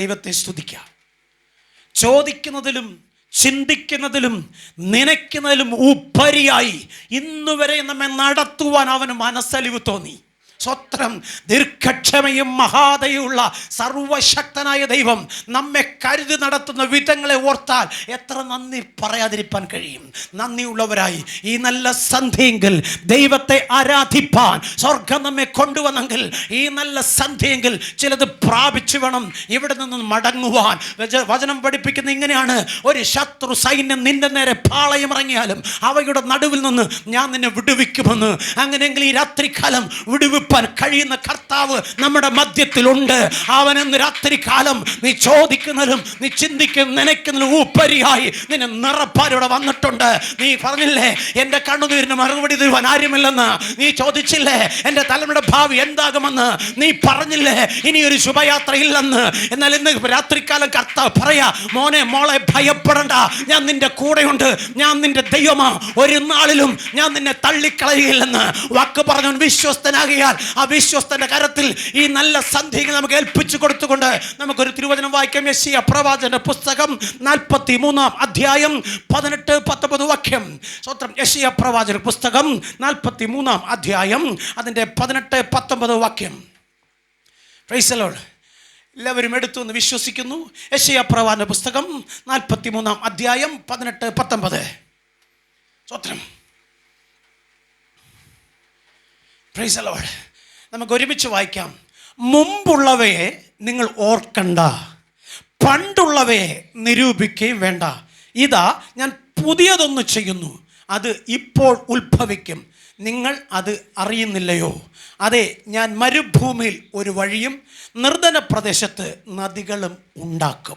ദൈവത്തെ സ്തുതിക്കാം. ചോദിക്കുന്നതിലും ചിന്തിക്കുന്നതിലും നനയ്ക്കുന്നതിലും ഉപരിയായി ഇന്നുവരെ നമ്മെ നടത്തുവാൻ അവന് മനസ്സലിവ് തോന്നി. സ്വത്രം ദീർഘക്ഷമയും മഹാതയുള്ള സർവശക്തനായ ദൈവം നമ്മെ കരുതി നടത്തുന്ന വിധങ്ങളെ ഓർത്താൽ എത്ര നന്ദി പറയാതിരിക്കാൻ കഴിയും. നന്ദിയുള്ളവരായി ഈ നല്ല സന്ധ്യയെങ്കിൽ ദൈവത്തെ ആരാധിപ്പാൻ സ്വർഗം നമ്മെ കൊണ്ടുവന്നെങ്കിൽ ഈ നല്ല സന്ധ്യയെങ്കിൽ ചിലത് പ്രാപിച്ചു വേണം. ഇവിടെ നിന്ന് മടങ്ങുവാൻ. വചനം പഠിപ്പിക്കുന്ന ഇങ്ങനെയാണ്. ഒരു ശത്രു സൈന്യം നിന്റെ നേരെ പാളയമിറങ്ങിയാലും അവയുടെ നടുവിൽ നിന്ന് ഞാൻ നിന്നെ വിടുവിക്കുമെന്ന്. അങ്ങനെയെങ്കിൽ ഈ രാത്രികാലം വിടുവിപ്പാൻ കഴിയുന്ന കർത്താവ് നമ്മുടെ മധ്യത്തിലുണ്ട്. അവനെന്ന് രാത്രികാലം നീ ചോദിക്കുന്നതിലും നീ ചിന്തിക്കുന്ന നനയ്ക്കുന്നതിലും ഉപരിയായി നിന്നെ നിറപ്പാരിവിടെ വന്നിട്ടുണ്ട്. നീ പറഞ്ഞില്ലേ എന്റെ കണ്ണുനീരിന് മറുപടി തരുവാൻ ആരുമില്ലെന്ന്? നീ ചോദിച്ചില്ലേ എന്റെ തലമുടെ ഭാവി എന്താകുമെന്ന്? നീ പറഞ്ഞില്ലേ ഇനിയൊരു ഒരു ശുഭയാത്ര ഇല്ലെന്ന്? എന്നാൽ ഇന്ന് രാത്രികാലം കർത്താവ് പറയാ മോനെ മോളെ ഭയപ്പെടണ്ട. ഞാൻ നിന്റെ കൂടെയുണ്ട്. ഞാൻ നിന്റെ ദൈവമാ. ഒരു നാളിലും ഞാൻ നിന്നെ തള്ളിക്കളയുകയില്ലെന്ന്. വാക്ക് പറഞ്ഞവൻ വിശ്വസ്തനാകിയാൽ ആ വിശ്വസ്തന്റെ കരത്തിൽ ഈ നല്ല സന്ധികൾ നമുക്ക് ഏൽപ്പിച്ചു കൊടുത്തുകൊണ്ട് നമുക്കൊരു തിരുവചനം വായിക്കാം. യശിയ പ്രവാചന്റെ പുസ്തകം നാൽപ്പത്തി മൂന്നാം അധ്യായം പതിനെട്ട് പത്തൊമ്പത് വാക്യം. സ്വത്രം യശിയ പ്രവാചന പുസ്തകം നാൽപ്പത്തി മൂന്നാം അധ്യായം അതിന്റെ പതിനെട്ട് പത്തൊമ്പത് വാക്യം. പ്രൈസലോട് എല്ലാവരും എടുത്തു എന്ന് വിശ്വസിക്കുന്നു. യശയ പ്രവാന പുസ്തകം നാൽപ്പത്തി മൂന്നാം അധ്യായം പതിനെട്ട് പത്തൊമ്പത്. സ്വത്രം പ്രൈസലോട് നമുക്ക് ഒരുമിച്ച് വായിക്കാം. മുമ്പുള്ളവയെ നിങ്ങൾ ഓർക്കണ്ട. പണ്ടുള്ളവയെ നിരൂപിക്കുകയും വേണ്ട. ഇതാ ഞാൻ പുതിയതൊന്ന് ചെയ്യുന്നു. അത് ഇപ്പോൾ ഉത്ഭവിക്കും. നിങ്ങൾ അത് അറിയുന്നില്ലയോ? അതെ ഞാൻ മരുഭൂമിയിൽ ഒരു വഴിയും നിർധന പ്രദേശത്ത് നദികളും ഉണ്ടാക്കും.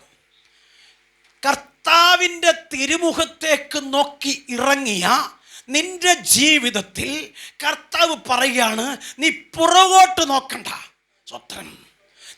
കർത്താവിന്റെ തിരുമുഖത്തേക്ക് നോക്കി ഇറങ്ങിയ നിന്റെ ജീവിതത്തിൽ കർത്താവ് പറയുകയാണ് നീ പുറകോട്ട് നോക്കണ്ട. സ്വത്രം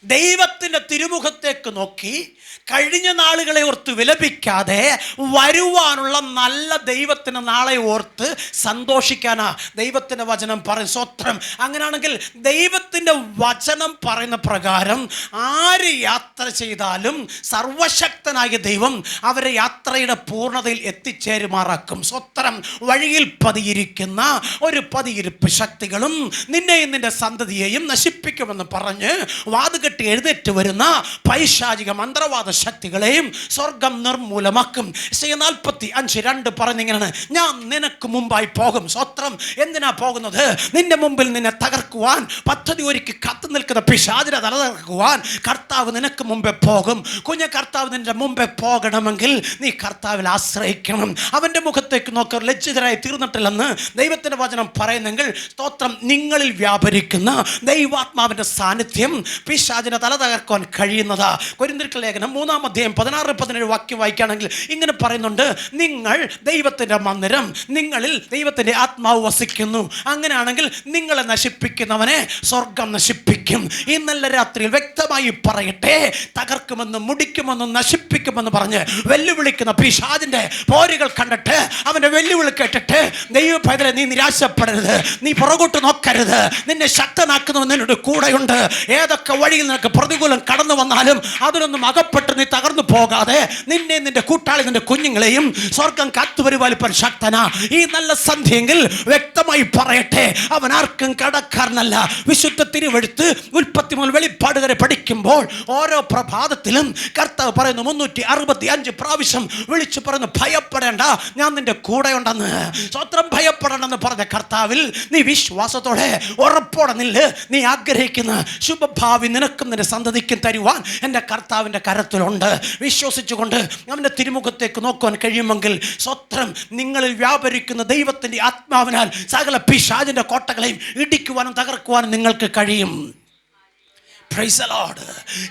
ദൈവത്തിന്റെ തിരുമുഖത്തേക്ക് നോക്കി കഴിഞ്ഞ നാളുകളെ ഓർത്ത് വിലപിക്കാതെ വരുവാനുള്ള നല്ല ദൈവത്തിന് നാളെ ഓർത്ത് സന്തോഷിക്കാനാ ദൈവത്തിന്റെ വചനം പറയും സ്വത്രം. അങ്ങനെയാണെങ്കിൽ ദൈവത്തിന്റെ വചനം പറയുന്ന പ്രകാരം ആര് യാത്ര ചെയ്താലും സർവശക്തനായ ദൈവം അവരെ യാത്രയുടെ പൂർണതയിൽ എത്തിച്ചേരുമാറാക്കും. സ്വത്രം. വഴിയിൽ പതിയിരിക്കുന്ന ഒരു പതിയിരിപ്പ് ശക്തികളും നിന്നെയും നിന്റെ സന്തതിയെയും നശിപ്പിക്കുമെന്ന് പറഞ്ഞ് വാതുകെട്ടി എഴുന്നേറ്റ് വരുന്ന പൈശാചിക മന്ത്രവാദ ശക്തികളെയും സ്വർഗം നിർമൂലമാക്കും. നാൽപ്പത്തി അഞ്ച് രണ്ട് പറഞ്ഞിങ്ങനെയാണ് ഞാൻ നിനക്ക് മുമ്പായി പോകും. സ്വത്രം എന്തിനാ പോകുന്നത്? നിന്റെ മുമ്പിൽ നിന്നെ തകർക്കുവാൻ പദ്ധതി ഒരുക്കി കത്തു നിൽക്കുന്ന പിശാചിനെ തല തകർക്കുവാൻ കർത്താവ് നിനക്ക് മുമ്പേ പോകും. കുഞ്ഞ കർത്താവ് നിന്റെ മുമ്പേ പോകണമെങ്കിൽ നീ കർത്താവിൽ ആശ്രയിക്കണം. അവന്റെ മുഖത്തേക്ക് നോക്കി ലജ്ജിതരായി തീർന്നിട്ടില്ലെന്ന് ദൈവത്തിന്റെ വചനം പറയുന്നെങ്കിൽ സ്തോത്രം നിങ്ങളിൽ വ്യാപരിക്കുന്ന ദൈവാത്മാവിന്റെ സാന്നിധ്യം പിശാചിനെ തല തകർക്കുവാൻ കഴിയുന്നത്. കൊരിന്തിരിക്കൽ ലേഖനം മൂന്നാം അധ്യായം പതിനാറ് പതിനേഴ് വാക്യം വായിക്കുകയാണെങ്കിൽ ഇങ്ങനെ പറയുന്നുണ്ട്. നിങ്ങൾ ദൈവത്തിന്റെ മന്ദിരം നിങ്ങളിൽ ദൈവത്തിന്റെ ആത്മാവ് വസിക്കുന്നു. അങ്ങനെയാണെങ്കിൽ നിങ്ങളെ നശിപ്പിക്കുന്നവനെ സ്വർഗം നശിപ്പിക്കും. ഇന്നലെ രാത്രിയിൽ വ്യക്തമായി പറയട്ടെ. തകർക്കുമെന്നും മുടിക്കുമെന്നും നശിപ്പിക്കുമെന്നും പറഞ്ഞ് വെല്ലുവിളിക്കുന്ന പിശാജിന്റെ പോരുകൾ കണ്ടിട്ട് അവന്റെ വെല്ലുവിളി കേട്ടിട്ട് ദൈവ നീ നിരാശപ്പെടരുത്. നീ പുറകോട്ട് നോക്കരുത്. നിന്നെ ശക്തനാക്കുന്നവൻ നിന്നോട് കൂടെയുണ്ട്. ഏതൊക്കെ വഴിയിൽ നിനക്ക് പ്രതികൂലം കടന്നു വന്നാലും അതിലൊന്നും അകപ്പെട്ട് നീ തകർന്നു പോകാതെ നിന്നെ നിന്റെ കൂട്ടാളി നിന്റെ കുഞ്ഞുങ്ങളെയും സ്വർഗം കാത്തുപരിപാലിപ്പാൻ ശക്തനാ. ഈ നല്ല സന്ധ്യയെങ്കിൽ വ്യക്തമായി പറയട്ടെ അവൻ ആർക്കും കടക്കാരനല്ല. വിശുദ്ധ തിരുവെടുത്ത് ഉൽപ്പത്തി മുതൽ വെളിപ്പാട് വരെ പഠിക്കുമ്പോൾ ഓരോ പ്രഭാതത്തിലും കർത്താവ് പറയുന്നു മുന്നൂറ്റി അറുപത്തി അഞ്ച് പ്രാവശ്യം വിളിച്ചു പറയുന്നു ഭയപ്പെടേണ്ട ഞാൻ നിന്റെ കൂടെ ഉണ്ടെന്ന് സ്വത്രം ഭയപ്പെടണമെന്ന് പറഞ്ഞ കർത്താവിൽ നീ വിശ്വാസത്തോടെ ഉറപ്പോടെ നില്ല് നീ ആഗ്രഹിക്കുന്ന. ശുഭഭാവി നിനക്കും നിന്റെ സന്തതിക്കും തരുവാൻ എന്റെ കർത്താവിന്റെ കരത്തിലുണ്ട്. വിശ്വസിച്ചുകൊണ്ട് അവന്റെ തിരുമുഖത്തേക്ക് നോക്കുവാൻ കഴിയുമെങ്കിൽ സ്വത്രം നിങ്ങളിൽ വ്യാപരിക്കുന്ന ദൈവത്തിന്റെ ആത്മാവിനാൽ സകല പിഷാജിന്റെ കോട്ടകളെയും ഇടിക്കുവാനും തകർക്കുവാനും നിങ്ങൾക്ക് കഴിയും. Lord.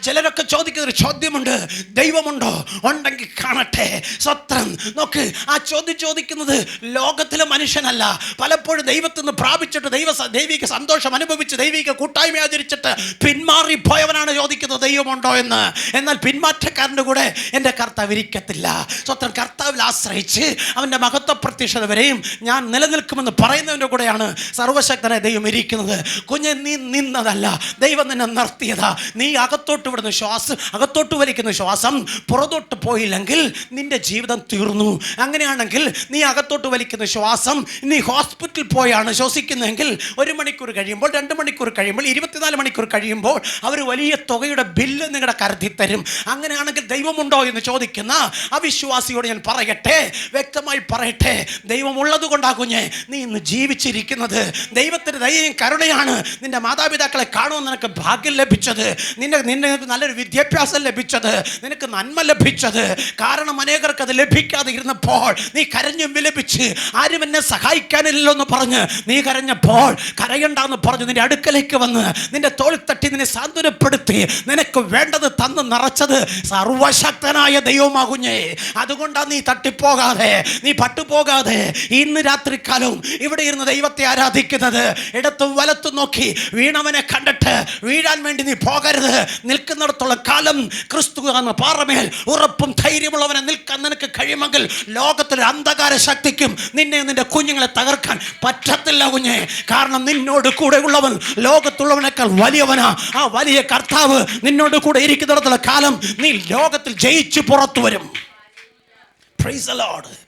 ചിലരൊക്കെ ചോദിക്കുന്ന ഒരു ചോദ്യമുണ്ട്. ദൈവമുണ്ടോ? ഉണ്ടെങ്കിൽ കാണട്ടെ. സ്വത്രം നോക്ക് ആ ചോദ്യം ചോദിക്കുന്നത് ലോകത്തിലെ മനുഷ്യനല്ല. പലപ്പോഴും ദൈവത്തിൽ നിന്ന് പ്രാപിച്ചിട്ട് ദൈവ ദൈവിക സന്തോഷം അനുഭവിച്ച് ദൈവിക കൂട്ടായ്മ ആചരിച്ചിട്ട് പിന്മാറി പോയവനാണ് ചോദിക്കുന്നത് ദൈവമുണ്ടോ എന്ന്. എന്നാൽ പിന്മാറ്റക്കാരന്റെ കൂടെ എന്റെ കർത്താവ് ഇരിക്കത്തില്ല. സ്വത്രം കർത്താവിൽ ആശ്രയിച്ച് അവന്റെ മഹത്വ പ്രത്യക്ഷത വരെയും ഞാൻ നിലനിൽക്കുമെന്ന് പറയുന്നവന്റെ കൂടെയാണ് സർവശക്തനായ ദൈവം ഇരിക്കുന്നത്. കുഞ്ഞെ നീ നിന്നതല്ല. ദൈവം നിന്നെ നിർത്തിയത്. സത്യത നീ അകത്തോട്ട് വിടുന്ന ശ്വാസം അകത്തോട്ട് വലിക്കുന്ന ശ്വാസം പുറത്തോട്ട് പോയില്ലെങ്കിൽ നിന്റെ ജീവിതം തീർന്നു. അങ്ങനെയാണെങ്കിൽ നീ അകത്തോട്ട് വലിക്കുന്ന ശ്വാസം നീ ഹോസ്പിറ്റലിൽ പോയാണ് ശ്വസിക്കുന്നതെങ്കിൽ ഒരു മണിക്കൂർ കഴിയുമ്പോൾ രണ്ട് മണിക്കൂർ കഴിയുമ്പോൾ ഇരുപത്തിനാല് മണിക്കൂർ കഴിയുമ്പോൾ അവർ വലിയ തുകയുടെ ബില്ല് നിങ്ങളുടെ കരുതി തരും. അങ്ങനെയാണെങ്കിൽ ദൈവമുണ്ടോ എന്ന് ചോദിക്കുന്ന അവിശ്വാസിയോട് ഞാൻ പറയട്ടെ വ്യക്തമായി പറയട്ടെ ദൈവമുള്ളത് കൊണ്ടാ കുഞ്ഞെ നീ ഇന്ന് ജീവിച്ചിരിക്കുന്നത് ദൈവത്തിന്റെ ദയയും കരുണയാണ്. നിന്റെ മാതാപിതാക്കളെ കാണുമെന്ന് നിനക്ക് ഭാഗ്യം ലഭിച്ചത്. നിന്നെ നിനക്ക് നല്ലൊരു വിദ്യാഭ്യാസം ലഭിച്ചത്. നിനക്ക് നന്മ ലഭിച്ചത്. കാരണം അനേകർക്ക് അത് ലഭിക്കാതെ ഇരുന്നപ്പോൾ നീ കരഞ്ഞും വിലപിച്ച് ആരും എന്നെ സഹായിക്കാനില്ലല്ലോ എന്ന് പറഞ്ഞ് നീ കരഞ്ഞപ്പോൾ കരയണ്ടെന്ന് പറഞ്ഞു നിന്റെ അടുക്കലേക്ക് വന്ന് നിന്റെ തോൾ തട്ടി നിന്നെ സാന്ത്വനപ്പെടുത്തി നിനക്ക് വേണ്ടത് തന്ന് നിറച്ചത് സർവശക്തനായ ദൈവമാകുഞ്ഞേ. അതുകൊണ്ടാണ് നീ തട്ടിപ്പോകാതെ നീ പട്ടുപോകാതെ ഇന്ന് രാത്രിക്കാലവും ഇവിടെ ഇരുന്ന് ദൈവത്തെ ആരാധിക്കുന്നത്. ഇടത്തും വലത്തും നോക്കി വീണവനെ കണ്ടിട്ട് വീഴാൻ വേണ്ടി നീ പോകരുത്. നിൽക്കുന്നിടത്തോളം കാലം ക്രിസ്തു എന്ന പാറമേൽ ഉറപ്പും ധൈര്യമുള്ളവനെ നിൽക്കാൻ നിനക്ക് കഴിയുമെങ്കിൽ ലോകത്തിലെ അന്ധകാര ശക്തിക്കും നിന്നെ നിന്റെ കുഞ്ഞുങ്ങളെ തകർക്കാൻ പറ്റത്തില്ല കുഞ്ഞെ. കാരണം നിന്നോട് കൂടെ ഉള്ളവൻ ലോകത്തുള്ളവനേക്കാൾ വലിയവനാ. ആ വലിയ കർത്താവ് നിന്നോട് കൂടെ ഇരിക്കുന്നിടത്തുള്ള കാലം നീ ലോകത്തിൽ ജയിച്ചു പുറത്തു വരും. Praise Lord.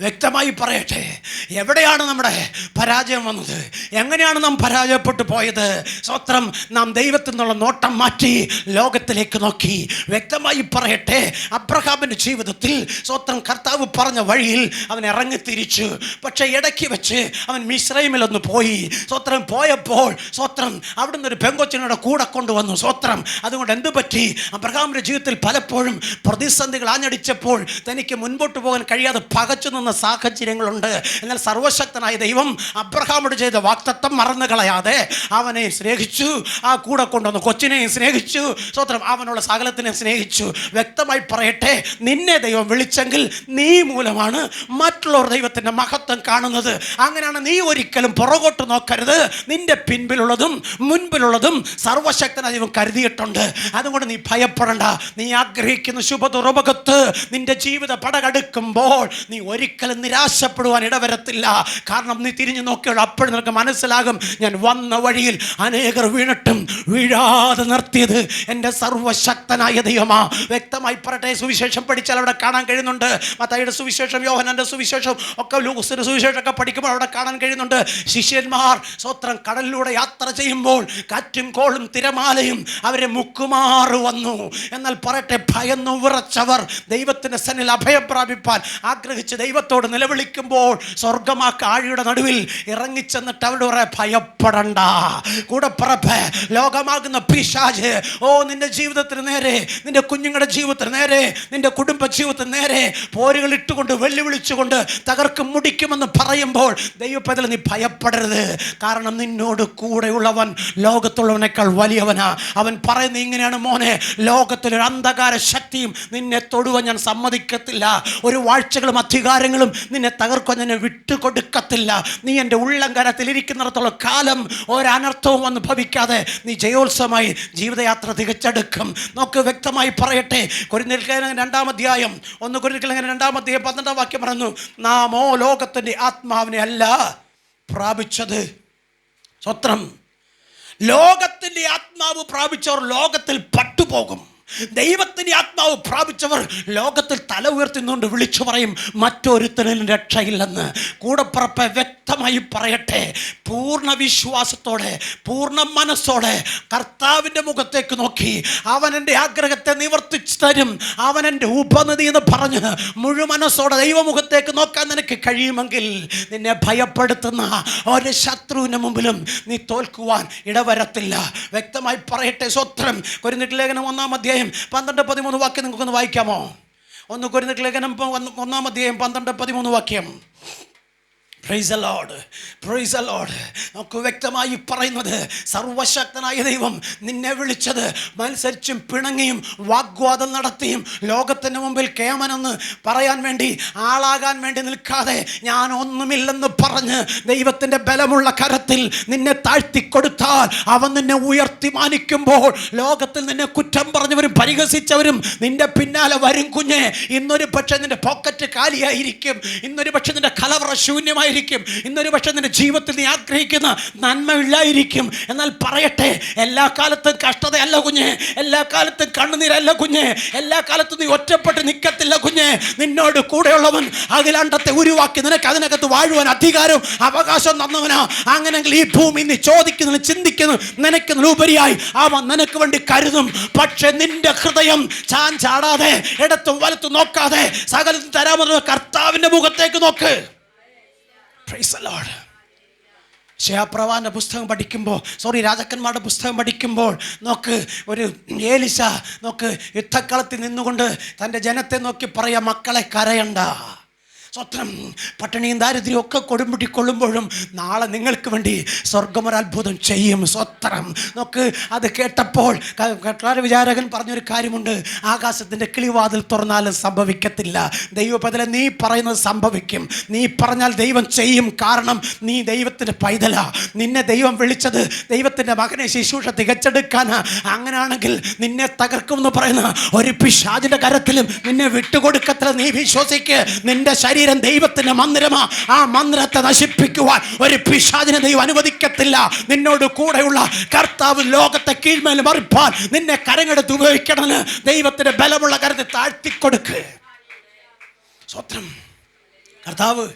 വ്യക്തമായി പറയട്ടെ എവിടെയാണ് നമ്മുടെ പരാജയം വന്നത്? എങ്ങനെയാണ് നാം പരാജയപ്പെട്ടു പോയത്? സ്വത്രം നാം ദൈവത്തിൽ നിന്നുള്ള നോട്ടം മാറ്റി ലോകത്തിലേക്ക് നോക്കി. വ്യക്തമായി പറയട്ടെ അബ്രഹാമിന്റെ ജീവിതത്തിൽ സ്വത്രം കർത്താവ് പറഞ്ഞ വഴിയിൽ അവൻ ഇറങ്ങിത്തിരിച്ചു. പക്ഷേ ഇടയ്ക്ക് വെച്ച് അവൻ മിശ്രൈമിലൊന്ന് പോയി. സ്വത്രം പോയപ്പോൾ സ്വത്രം അവിടുന്ന് ഒരു പെങ്കൊച്ചിനോടെ കൂടെ കൊണ്ടുവന്നു. സ്വത്രം അതുകൊണ്ട് എന്ത് പറ്റി? അബ്രഹാമിന്റെ ജീവിതത്തിൽ പലപ്പോഴും പ്രതിസന്ധികൾ ആഞ്ഞടിച്ചപ്പോൾ തനിക്ക് മുൻപോട്ട് പോകാൻ കഴിയാതെ പകച്ചു നിന്ന സാഹചര്യങ്ങളുണ്ട്. എന്നാൽ സർവശക്തനായ ദൈവം അബ്രഹാമോട് ചെയ്ത വാക്തത്വം മറന്നു കളയാതെ അവനെ സ്നേഹിച്ചു ആ കൂടെ കൊണ്ടുവന്നു കൊച്ചിനെയും സ്നേഹിച്ചു സ്വത്രം അവനുള്ള സകലത്തിനെ സ്നേഹിച്ചു. വ്യക്തമായി പറയട്ടെ നിന്നെ ദൈവം വിളിച്ചെങ്കിൽ നീ മൂലമാണ് മറ്റുള്ളവർ ദൈവത്തിന്റെ മഹത്വം കാണുന്നത്. അങ്ങനെയാണ് നീ ഒരിക്കലും പുറകോട്ട് നോക്കരുത്. നിന്റെ പിൻപിലുള്ളതും മുൻപിലുള്ളതും സർവശക്തനായ ദൈവം കരുതിയിട്ടുണ്ട്. അതുകൊണ്ട് നീ ഭയപ്പെടണ്ട. നീ ആഗ്രഹിക്കുന്ന ശുഭ ശുഭതുറപകത്ത് നിന്റെ ജീവിത പടകടുക്കുമ്പോൾ നീ ഒരിക്കലും നിരാശപ്പെടുവാൻ ഇടവരത്തില്ല. കാരണം നീ തിരിഞ്ഞു നോക്കിയുള്ള അപ്പോഴും നിനക്ക് മനസ്സിലാകും ഞാൻ വന്ന വഴിയിൽ അനേകർ വീണിട്ടും വീഴാതെ നിർത്തിയത് എന്റെ സർവശക്തനായ ദൈവമാ. വ്യക്തമായി പറട്ടെ സുവിശേഷം പഠിച്ചാൽ അവിടെ കാണാൻ കഴിയുന്നുണ്ട്. മത്തായിയുടെ സുവിശേഷം യോഹനന്റെ സുവിശേഷം ഒക്കെ ലൂസിന്റെ സുവിശേഷം ഒക്കെ പഠിക്കുമ്പോൾ അവിടെ കാണാൻ കഴിയുന്നുണ്ട്. ശിഷ്യന്മാർ സ്വത്രം കടലിലൂടെ യാത്ര ചെയ്യുമ്പോൾ കാറ്റും കോളും തിരമാലയും അവരെ മുക്കുമാറ് വന്നു. എന്നാൽ പറട്ടെ ഭയന്നു വിറച്ചവർ ദൈവത്തിന്റെ സന്നിൽ അഭയം പ്രാപിപ്പാൻ ആഗ്രഹിച്ച് ദൈവത്തോട് നിലവിളിക്കുമ്പോൾ സ്വർഗമാക്ക ആഴിയുടെ നടുവിൽ ഇറങ്ങിച്ചെന്നിട്ട് അവരോട് പറയാ ഭയപ്പെടണ്ട. കൂടെ പറപ്പേ ലോകമാകുന്ന പിശാജ് ഓ നിന്റെ ജീവിതത്തിന് നേരെ നിന്റെ കുഞ്ഞുങ്ങളുടെ ജീവിതത്തിന് നേരെ നിന്റെ കുടുംബ ജീവിതത്തിന് നേരെ പോരുകൾ ഇട്ടുകൊണ്ട് വെല്ലുവിളിച്ചുകൊണ്ട് തകർക്കും മുടിക്കുമെന്ന് പറയുമ്പോൾ ദൈവപ്പതിൽ നീ ഭയപ്പെടരുത്. കാരണം നിന്നോട് കൂടെയുള്ളവൻ ലോകത്തുള്ളവനേക്കാൾ വലിയവനാ. അവൻ പറയുന്നത് ഇങ്ങനെയാണ് മോനെ. ലോകത്തിലൊരു അന്ധകാര ശക്തിയും നിന്നെ തൊടുവാൻ ഞാൻ സമ്മതിക്കത്തില്ല. ഒരു വാഴ്ചകളും അധികാരങ്ങളും നിന്നെ തകർക്കാൻ നിന്നെ വിട്ടുകൊടുക്കത്തില്ല. നീ എന്റെ ഉള്ളംകരത്തിൽ ഇരിക്കുന്നിടത്തോളം കാലം ഒരനർത്ഥവും വന്ന് ഭവിക്കാതെ നീ ജയോത്സവമായി ജീവിതയാത്ര തികച്ചെടുക്കും. നമുക്ക് വ്യക്തമായി പറയട്ടെ. കുരുന്നിൽക്കലങ്ങൻ രണ്ടാം അധ്യായം. ഒന്ന് കുരുന്നിൽക്കലങ്ങൻ രണ്ടാം അധ്യായം പന്ത്രണ്ടാം വാക്യം പറഞ്ഞു നാമോ ലോകത്തിന്റെ ആത്മാവിനെ അല്ല പ്രാപിച്ചത്. സ്വത്രം. ലോകത്തിന്റെ ആത്മാവ് പ്രാപിച്ചവർ ലോകത്തിൽ പട്ടുപോകും. ദൈവത്തിന്റെ ആത്മാവ് പ്രാപിച്ചവർ ലോകത്തിൽ തല ഉയർത്തുന്നുകൊണ്ട് വിളിച്ചു പറയും മറ്റൊരുത്തനും രക്ഷയില്ലെന്ന്. കൂടപ്പുറപ്പെ വ്യക്തമായി പറയട്ടെ. പൂർണ വിശ്വാസത്തോടെ പൂർണ മനസ്സോടെ കർത്താവിന്റെ മുഖത്തേക്ക് നോക്കി. അവൻ എന്റെ ആഗ്രഹത്തെ നിവർത്തിച്ചു തരും. അവൻ എന്റെ ഉപനദി എന്ന് പറഞ്ഞ് മുഴുവനസ്സോടെ ദൈവമുഖത്തേക്ക് നോക്കാൻ നിനക്ക് കഴിയുമെങ്കിൽ നിന്നെ ഭയപ്പെടുത്തുന്ന ഒരു ശത്രുവിന്റെ മുമ്പിലും നീ തോൽക്കുവാൻ ഇടവരത്തില്ല. വ്യക്തമായി പറയട്ടെ സ്വത്രം. കുരുന്നിട്ട് ലേഖനം ഒന്നാം അധ്യായം പന്ത്രണ്ട് പതിമൂന്ന് വാക്യം നിങ്ങൾക്കൊന്ന് വായിക്കാമോ? ഒന്ന് കുരുന്നിട്ട് ലേഖനം ഒന്നാം അധ്യായം പന്ത്രണ്ട് പതിമൂന്ന് വാക്യം. പ്രൈസ് അലോഡ് പ്രൈസ് അലോഡ് നമുക്ക് വ്യക്തമായി പറയുന്നത് സർവശക്തനായ ദൈവം നിന്നെ വിളിച്ചത് മത്സരിച്ചും പിണങ്ങിയും വാഗ്വാദം നടത്തിയും ലോകത്തിന് മുമ്പിൽ കേമനെന്ന് പറയാൻ വേണ്ടി ആളാകാൻ വേണ്ടി നിൽക്കാതെ ഞാൻ ഒന്നുമില്ലെന്ന് പറഞ്ഞ് ദൈവത്തിന്റെ ബലമുള്ള കരത്തിൽ നിന്നെ താഴ്ത്തി കൊടുത്താൽ അവൻ നിന്നെ ഉയർത്തി മാനിക്കുമ്പോൾ ലോകത്തിൽ നിന്നെ കുറ്റം പറഞ്ഞവരും പരിഹസിച്ചവരും നിന്റെ പിന്നാലെ വരും കുഞ്ഞെ. ഇന്നൊരു പക്ഷേ നിന്റെ പോക്കറ്റ് കാലിയായിരിക്കും. ഇന്നൊരു പക്ഷേ നിന്റെ കലവറ ശൂന്യമായി നന്മയായിരിക്കും ഇന്നൊരു പക്ഷേ നിന്റെ ജീവിതത്തിൽ നീ ആഗ്രഹിക്കുന്ന നന്മയില്ലായിരിക്കും എന്നാൽ പറയട്ടെ എല്ലാ കാലത്തും കഷ്ടതയല്ല കുഞ്ഞെ. എല്ലാ കാലത്തും കണ്ണുനീരല്ല കുഞ്ഞെ. എല്ലാ കാലത്തും നീ ഒറ്റപ്പെട്ട് നിൽക്കത്തില്ല കുഞ്ഞെ. നിന്നോട് കൂടെയുള്ളവൻ അഖിലാണ്ടത്തെ ഉരുവാക്കി നിനക്ക് അതിനകത്ത് വാഴുവാൻ അധികാരവും അവകാശം തന്നവനാ. അങ്ങനെങ്കിൽ ഈ ഭൂമി നീ ചോദിക്കുന്നു ചിന്തിക്കുന്നു നിനക്കുന്നതിലുപരിയായി അവൻ നിനക്ക് വേണ്ടി കരുതും. പക്ഷെ നിന്റെ ഹൃദയം ചാൻ ചാടാതെ ഇടത്തും വലത്തും നോക്കാതെ സകലത്തും തരാമെന്ന് കർത്താവിന്റെ മുഖത്തേക്ക് നോക്ക്. ശയാപ്രവാന്റെ പുസ്തകം പഠിക്കുമ്പോൾ സോറി രാജാക്കന്മാരുടെ പുസ്തകം പഠിക്കുമ്പോൾ നോക്ക് ഒരു ഏലിശ നോക്ക് യുദ്ധക്കളത്തിൽ നിന്നുകൊണ്ട് തന്റെ ജനത്തെ നോക്കി പറയാ മക്കളെ കരയണ്ട. സ്വത്രം പട്ടിണിയും ദാരിദ്ര്യവും ഒക്കെ കൊടുമ്പിട്ടി കൊള്ളുമ്പോഴും നാളെ നിങ്ങൾക്ക് വേണ്ടി സ്വർഗം ഒരു അത്ഭുതം ചെയ്യും. സ്വത്രം നോക്ക് അത് കേട്ടപ്പോൾ കട്ടാര വിചാരകൻ പറഞ്ഞൊരു കാര്യമുണ്ട്. ആകാശത്തിന്റെ കിളിവാതിൽ തുറന്നാലും സംഭവിക്കത്തില്ല. ദൈവപതിലെ നീ പറയുന്നത് സംഭവിക്കും. നീ പറഞ്ഞാൽ ദൈവം ചെയ്യും. കാരണം നീ ദൈവത്തിന്റെ പൈതല. നിന്നെ ദൈവം വിളിച്ചത് ദൈവത്തിന്റെ മകനെ ശുശ്രൂഷ തികച്ചെടുക്കാനാ. അങ്ങനെയാണെങ്കിൽ നിന്നെ തകർക്കുമെന്ന് പറയുന്ന ഒരു പിശാചിന്റെ കരത്തിലും നിന്നെ വിട്ടുകൊടുക്കത്തില്ല. നീ വിശ്വസിക്ക്. നിന്റെ ശരീരം ദൈവത്തിന്റെ മന്ദിരമാ. ആ മന്ദിരത്തെ നശിപ്പിക്കുവാൻ ഒരു പിശാചിനെ ദൈവം അനുവദിക്കത്തില്ല. നിന്നോട് കൂടെയുള്ള കർത്താവ് ലോകത്തെ കീഴ്മേൽ മറിപ്പാൻ നിന്നെ കരങ്ങെടുത്ത് ഉപയോഗിക്കണമെന്ന് ദൈവത്തിന്റെ ബലമുള്ള കരത്തെ താഴ്ത്തിക്കൊടുക്ക്. സ്വത്രം. കർത്താവ്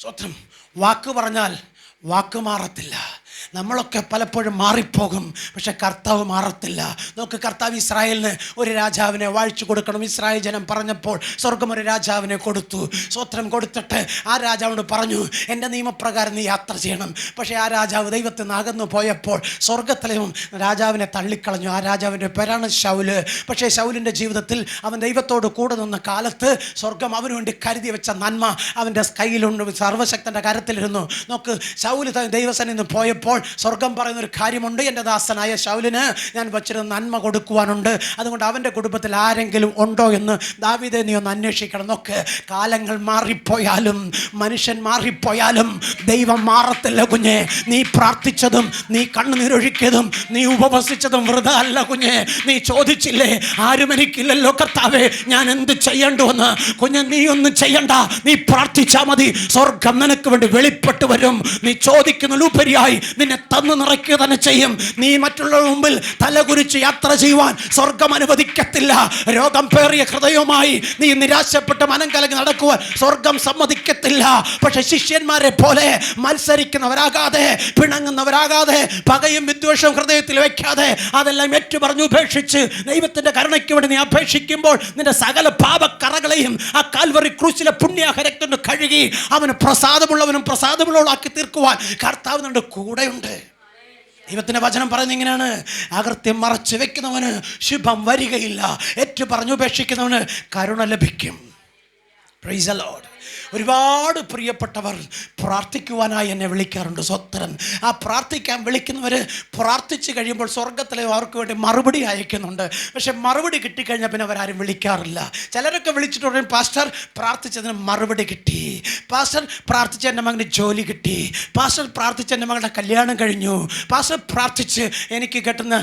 സ്വത്രം. വാക്ക് പറഞ്ഞാൽ വാക്ക് മാറത്തില്ല. നമ്മളൊക്കെ പലപ്പോഴും മാറിപ്പോകും. പക്ഷെ കർത്താവ് മാറത്തില്ല. നമുക്ക് കർത്താവ് ഇസ്രായേലിന് ഒരു രാജാവിനെ വാഴിച്ചു കൊടുക്കണം. ഇസ്രായേൽ ജനം പറഞ്ഞപ്പോൾ സ്വർഗം ഒരു രാജാവിനെ കൊടുത്തു. സ്വത്രം കൊടുത്തിട്ട് ആ രാജാവിനോട് പറഞ്ഞു എന്റെ നിയമപ്രകാരം നീ യാത്ര ചെയ്യണം. പക്ഷേ ആ രാജാവ് ദൈവത്തിൽ നിന്ന് അകന്നു പോയപ്പോൾ സ്വർഗത്തിലും രാജാവിനെ തള്ളിക്കളഞ്ഞു. ആ രാജാവിന്റെ പേരാണ് ശൗൽ. പക്ഷേ ശൗലിന്റെ ജീവിതത്തിൽ അവൻ ദൈവത്തോട് കൂടെ നിന്ന കാലത്ത് സ്വർഗം അവന് വേണ്ടി കരുതി വെച്ച നന്മ അവന്റെ കയ്യിലുണ്ട്. സർവശക്തന്റെ കരത്തിലിരുന്നു. നോക്ക് ശൗൽ ദൈവസനിന്ന് നിന്ന് പോയപ്പോൾ സ്വർഗം പറയുന്ന ഒരു കാര്യമുണ്ട് എന്റെ ദാസനായ ശൗലിന്. ഞാൻ വച്ചിരുന്ന നന്മ കൊടുക്കുവാനുണ്ട്. അതുകൊണ്ട് അവന്റെ കുടുംബത്തിൽ ആരെങ്കിലും ഉണ്ടോ എന്ന് ദാവിദെ നീ ഒന്ന് അന്വേഷിക്കണം. നോക്ക് കാലങ്ങൾ മാറിപ്പോയാലും മനുഷ്യൻ മാറിപ്പോയാലും ദൈവം മാറത്തില്ല കുഞ്ഞെ. നീ പ്രാർത്ഥിച്ചതും നീ കണ്ണുനീരൊഴുക്കിയതും നീ ഉപവസിച്ചതും വൃത അല്ല കുഞ്ഞെ. നീ ചോദിച്ചില്ലേ ആരും എനിക്കില്ലല്ലോ കർത്താവേ ഞാൻ എന്ത് ചെയ്യണ്ടുവെന്ന്? കുഞ്ഞെ നീ ഒന്നും ചെയ്യണ്ട. നീ പ്രാർത്ഥിച്ചാൽ മതി. സ്വർഗം നിനക്ക് വേണ്ടി വെളിപ്പെട്ടു വരും. നീ ചോദിക്കുന്നതിലുപരിയായി നിന്നെ തന്നു നിറയ്ക്കുക തന്നെ ചെയ്യും. നീ മറ്റുള്ളവരുടെ മുമ്പിൽ തലകുരിച്ച് യാത്ര ചെയ്യുവാൻ സ്വർഗം അനുവദിക്കത്തില്ല. രോഗം പേറിയ ഹൃദയവുമായി നീ നിരാശപ്പെട്ട് മനം കലങ്ങി നടക്കുവാൻ സ്വർഗം സമ്മതിക്കത്തില്ല. പക്ഷെ ശിഷ്യന്മാരെ പോലെ മത്സരിക്കുന്നവരാകാതെ പിണങ്ങുന്നവരാകാതെ പകയും വിദ്വേഷവും ഹൃദയത്തിൽ വയ്ക്കാതെ അതെല്ലാം ഏറ്റു പറഞ്ഞു ഉപേക്ഷിച്ച് ദൈവത്തിന്റെ കരുണയ്ക്ക് വേണ്ടി നീ അപേക്ഷിക്കുമ്പോൾ നിന്റെ സകല പാപക്കറകളെയും ആ കാൽവറി ക്രൂശിലെ പുണ്യാഹരക്കൊണ്ട് കഴുകി അവന് പ്രസാദമുള്ളവനും പ്രസാദമുള്ളവളാക്കി തീർക്കുവാൻ കർത്താവ് നിന്റെ കൂടെയുണ്ട് ദൈവത്തിന്റെ വചനം പറയുന്നത് ഇങ്ങനെയാണ്. അകൃത്യം മറച്ചു വെക്കുന്നവന് ശുഭം വരികയില്ല. ഏറ്റു പറഞ്ഞുപേക്ഷിക്കുന്നവന് കരുണ ലഭിക്കും. Praise Lord. ഒരുപാട് പ്രിയപ്പെട്ടവർ പ്രാർത്ഥിക്കുവാനായി എന്നെ വിളിക്കാറുണ്ട് സ്വത്തരൻ. ആ പ്രാർത്ഥിക്കാൻ വിളിക്കുന്നവർ പ്രാർത്ഥിച്ചു കഴിയുമ്പോൾ സ്വർഗത്തിലെ അവർക്ക് വേണ്ടി മറുപടി അയക്കുന്നുണ്ട്. പക്ഷെ മറുപടി കിട്ടിക്കഴിഞ്ഞാൽ പിന്നെ അവരാരും വിളിക്കാറില്ല. ചിലരൊക്കെ വിളിച്ചിട്ട് പറയും പാസ്റ്റർ പ്രാർത്ഥിച്ചതിന് മറുപടി കിട്ടി. പാസ്റ്റർ പ്രാർത്ഥിച്ച എന്റെ മകന് ജോലി കിട്ടി. പാസ്റ്റർ പ്രാർത്ഥിച്ച എന്റെ മകളുടെ കല്യാണം കഴിഞ്ഞു. പാസ്റ്റർ പ്രാർത്ഥിച്ച് എനിക്ക് കിട്ടുന്ന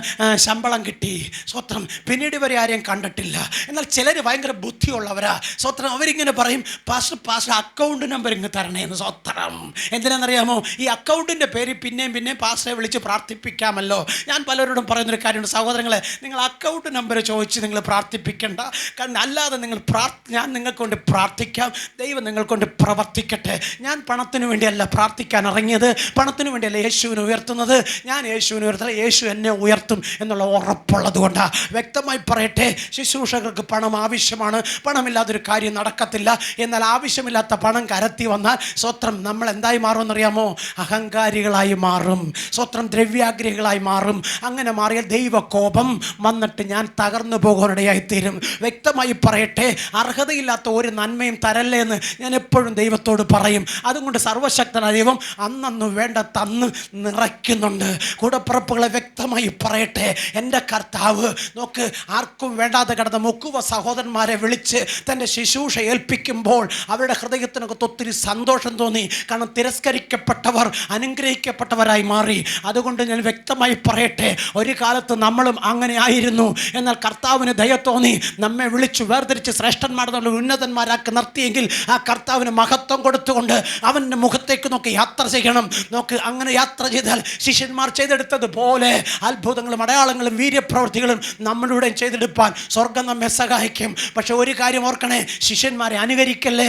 ശമ്പളം കിട്ടി. സ്വത്രം പിന്നീട് ഇവരെ ആരെയും കണ്ടിട്ടില്ല. എന്നാൽ ചിലർ ഭയങ്കര ബുദ്ധിയുള്ളവരാ. സ്വത്രം അവരിങ്ങനെ പറയും പാസ്റ്റർ പാസ്റ്റർ അക്കൗണ്ട് നമ്പർ ഇങ്ങ് തരണേ എന്ന് സ്വത്രം. എന്തിനാണെന്നറിയാമോ? ഈ അക്കൗണ്ടിന്റെ പേര് പിന്നെയും പിന്നെയും പാസ്റ്ററെ വിളിച്ച് പ്രാർത്ഥിപ്പിക്കാമല്ലോ. ഞാൻ പലരോടും പറയുന്നൊരു കാര്യമുണ്ട്. സഹോദരങ്ങളെ നിങ്ങൾ അക്കൗണ്ട് നമ്പർ ചോദിച്ച് നിങ്ങൾ പ്രാർത്ഥിപ്പിക്കേണ്ട. കാരണം അല്ലാതെ നിങ്ങൾ പ്രാർത്ഥ ഞാൻ നിങ്ങൾക്ക് കൊണ്ട് പ്രാർത്ഥിക്കാം. ദൈവം നിങ്ങൾക്കൊണ്ട് പ്രവർത്തിക്കട്ടെ. ഞാൻ പണത്തിന് വേണ്ടിയല്ല പ്രാർത്ഥിക്കാൻ ഇറങ്ങിയത്. പണത്തിന് വേണ്ടിയല്ല യേശുവിനെ ഉയർത്തുന്നത്. ഞാൻ യേശുവിനെ ഉയർത്തുന്നത് യേശു എന്നെ ഉയർത്തും എന്നുള്ള ഉറപ്പുള്ളത് കൊണ്ടാണ് വ്യക്തമായി പറയട്ടെ ശുശ്രൂഷകർക്ക് പണം ആവശ്യമാണ്. പണമില്ലാതൊരു കാര്യം നടക്കത്തില്ല. എന്നാൽ ആവശ്യമില്ലാത്ത പണം കരത്തി വന്നാൽ സ്വത്രം നമ്മൾ എന്തായി മാറുമെന്നറിയാമോ? അഹങ്കാരികളായി മാറും. സ്വത്രം ദ്രവ്യാഗ്രഹികളായി മാറും. അങ്ങനെ മാറിയാൽ ദൈവകോപം വന്നിട്ട് ഞാൻ തകർന്നു പോകുവാനിടയായി തീരും വ്യക്തമായി പറയട്ടെ അർഹതയില്ലാത്ത ഒരു നന്മയും തരല്ലേ എന്ന് ഞാൻ എപ്പോഴും ദൈവത്തോട് പറയും. അതുകൊണ്ട് സർവശക്തനായ ദൈവം അന്നന്ന് വേണ്ട തന്ന് നിറയ്ക്കുന്നുണ്ട്. കൂടപ്പിറപ്പുകളെ വ്യക്തമായി പറയട്ടെ എന്റെ കർത്താവ് നോക്ക് ആർക്കും വേണ്ടാതെ കിടന്ന മുക്കുവ സഹോദരന്മാരെ വിളിച്ച് തന്റെ ശുശ്രൂഷ ഏൽപ്പിക്കുമ്പോൾ അവരുടെ ഹൃദയത്തിനകത്ത് ഒത്തിരി സന്തോഷം തോന്നി. കാരണം തിരസ്കരിക്കപ്പെട്ടവർ അനുഗ്രഹിക്കപ്പെട്ടവരായി മാറി. അതുകൊണ്ട് ഞാൻ വ്യക്തമായി പറയട്ടെ ഒരു കാലത്ത് നമ്മളും അങ്ങനെ ആയിരുന്നു. എന്നാൽ കർത്താവിന് ദയ തോന്നി. നമ്മെ വിളിച്ചു വേർതിരിച്ച് ശ്രേഷ്ഠന്മാരുടെ ഉന്നതന്മാരാക്കി നിർത്തിയെങ്കിൽ ആ കർത്താവിന് മഹത്വം കൊടുത്തുകൊണ്ട് അവന്റെ മുഖത്തേക്ക് നോക്കി യാത്ര ചെയ്യണം. നോക്ക് അങ്ങനെ യാത്ര ചെയ്താൽ ശിഷ്യന്മാർ ചെയ്തെടുത്തതുപോലെ അത്ഭുതങ്ങളും അടയാളങ്ങളും വീര്യപ്രവൃത്തികളും നമ്മളിവിടെ ചെയ്തെടുപ്പാൻ സ്വർഗം നമ്മെ സഹായിക്കും. പക്ഷെ ഒരു കാര്യം ഓർക്കണേ ശിഷ്യന്മാരെ അനുകരിക്കല്ലേ?